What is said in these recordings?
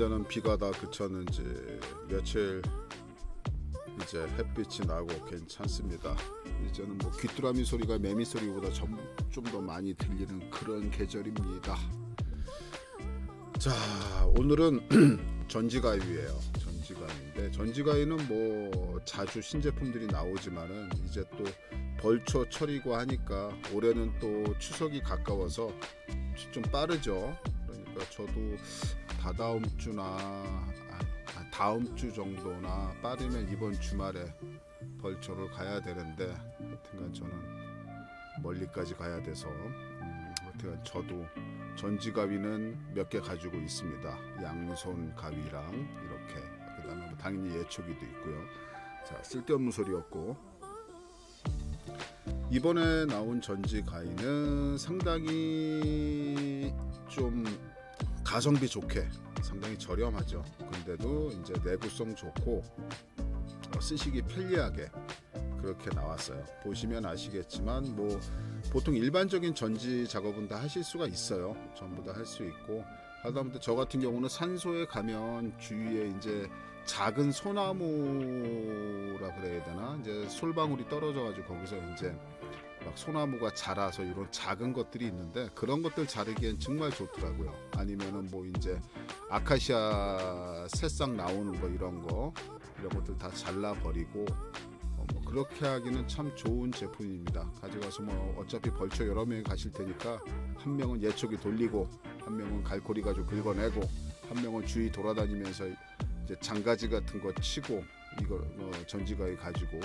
이제는 비가 다 그쳤는지 며칠 이제 햇빛이 나고 괜찮습니다. 이제는 뭐 귀뚜라미 소리가 매미 소리보다 좀 더 많이 들리는 그런 계절입니다. 자 오늘은 전지가위예요. 전지가위인데 전지가위는 뭐 자주 신제품들이 나오지만은 이제 또 벌초 철이고 하니까 올해는 또 추석이 가까워서 좀 빠르죠. 그러니까 저도 다다음 주나 아, 다음 주 정도나 빠르면 이번 주말에 벌초를 가야 되는데 하여튼간 저는 멀리까지 가야 돼서 음, 하여튼간 저도 전지 가위는 몇 개 가지고 있습니다. 양손 가위랑 이렇게 그다음에 뭐 당연히 예초기도 있고요. 자 쓸데없는 소리였고 이번에 나온 전지 가위는 상당히 좀 가성비 좋게 상당히 저렴하죠. 근데도 이제 내구성 좋고 어, 쓰시기 편리하게 그렇게 나왔어요. 보시면 아시겠지만 뭐 보통 일반적인 전지 작업은 다 하실 수가 있어요. 전부 다 할 수 있고 하다못해 저 같은 경우는 산소에 가면 주위에 이제 작은 소나무라 그래야 되나 이제 솔방울이 떨어져 가지고 거기서 이제 막 소나무가 자라서 이런 작은 것들이 있는데 그런 것들 자르기엔 정말 좋더라고요. 아니면은 뭐 이제 아카시아 새싹 나오는 거 이런 거 이런 것들 다 잘라 버리고 어, 뭐 그렇게 하기는 참 좋은 제품입니다. 가져가서 뭐 어차피 벌초 여러 명이 가실 테니까 한 명은 예초기 돌리고 한 명은 갈고리 가지고 긁어내고 한 명은 주위 돌아다니면서 이제 장가지 같은 거 치고 이거 어, 전지가위 가지고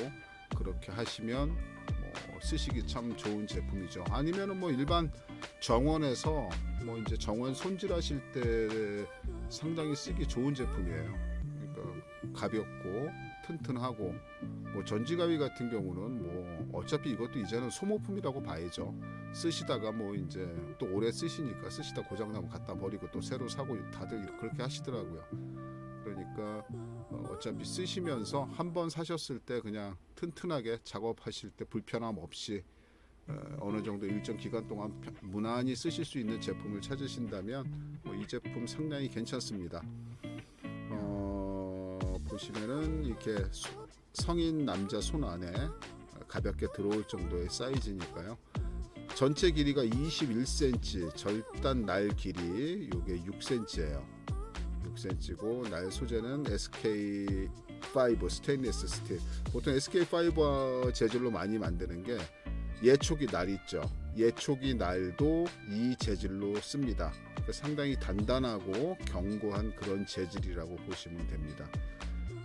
그렇게 하시면 뭐 쓰시기 참 좋은 제품이죠. 아니면은 뭐 일반 정원에서 뭐 이제 정원 손질하실 때 상당히 쓰기 좋은 제품이에요. 그러니까 가볍고 튼튼하고 뭐 전지가위 같은 경우는 뭐 어차피 이것도 이제는 소모품이라고 봐야죠. 쓰시다가 뭐 이제 또 오래 쓰시니까 쓰시다 고장 나면 갖다 버리고 또 새로 사고 다들 그렇게 하시더라고요. 그러니까 어, 어차피 쓰시면서 한 번 사셨을 때 그냥 튼튼하게 작업하실 때 불편함 없이 어, 어느 정도 일정 기간 동안 편- 무난히 쓰실 수 있는 제품을 찾으신다면 뭐이 제품 상당히 괜찮습니다. 어, 보시면은 이렇게 소- 성인 남자 손 안에 가볍게 들어올 정도의 사이즈니까요. 전체 길이가 21cm, 절단 날 길이 요게 6cm예요. 6cm고 날 소재는 SK5 스테인리스 스틸. 보통 SK5 재질로 많이 만드는 게 예초기 날 있죠. 예초기 날도 이 재질로 씁니다. 그러니까 상당히 단단하고 견고한 그런 재질이라고 보시면 됩니다.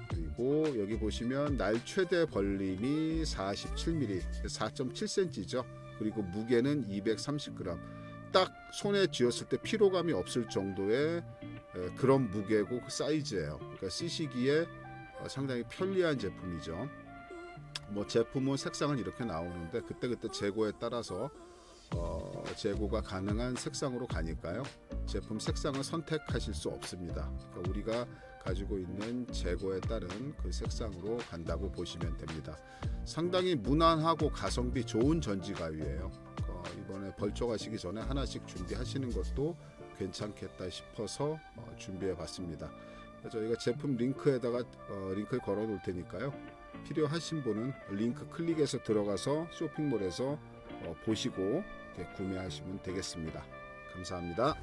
그리고 여기 보시면 날 최대 벌림이 47mm, 4.7cm죠. 그리고 무게는 230g. 딱 손에 쥐었을 때 피로감이 없을 정도의 에, 그런 무게고 그 사이즈예요. 그러니까 쓰시기에 어, 상당히 편리한 제품이죠. 뭐 제품은 색상은 이렇게 나오는데 그때 그때 재고에 따라서 어, 재고가 가능한 색상으로 가니까요. 제품 색상을 선택하실 수 없습니다. 그러니까 우리가 가지고 있는 재고에 따른 그 색상으로 간다고 보시면 됩니다. 상당히 무난하고 가성비 좋은 전지 가위예요. 어, 이번에 벌초 가시기 전에 하나씩 준비하시는 것도 괜찮겠다 싶어서 어, 준비해 봤습니다. 저희가 제품 링크에다가 어, 링크를 걸어 놓을 테니까요. 필요하신 분은 링크 클릭해서 들어가서 쇼핑몰에서 어, 보시고 구매하시면 되겠습니다. 감사합니다.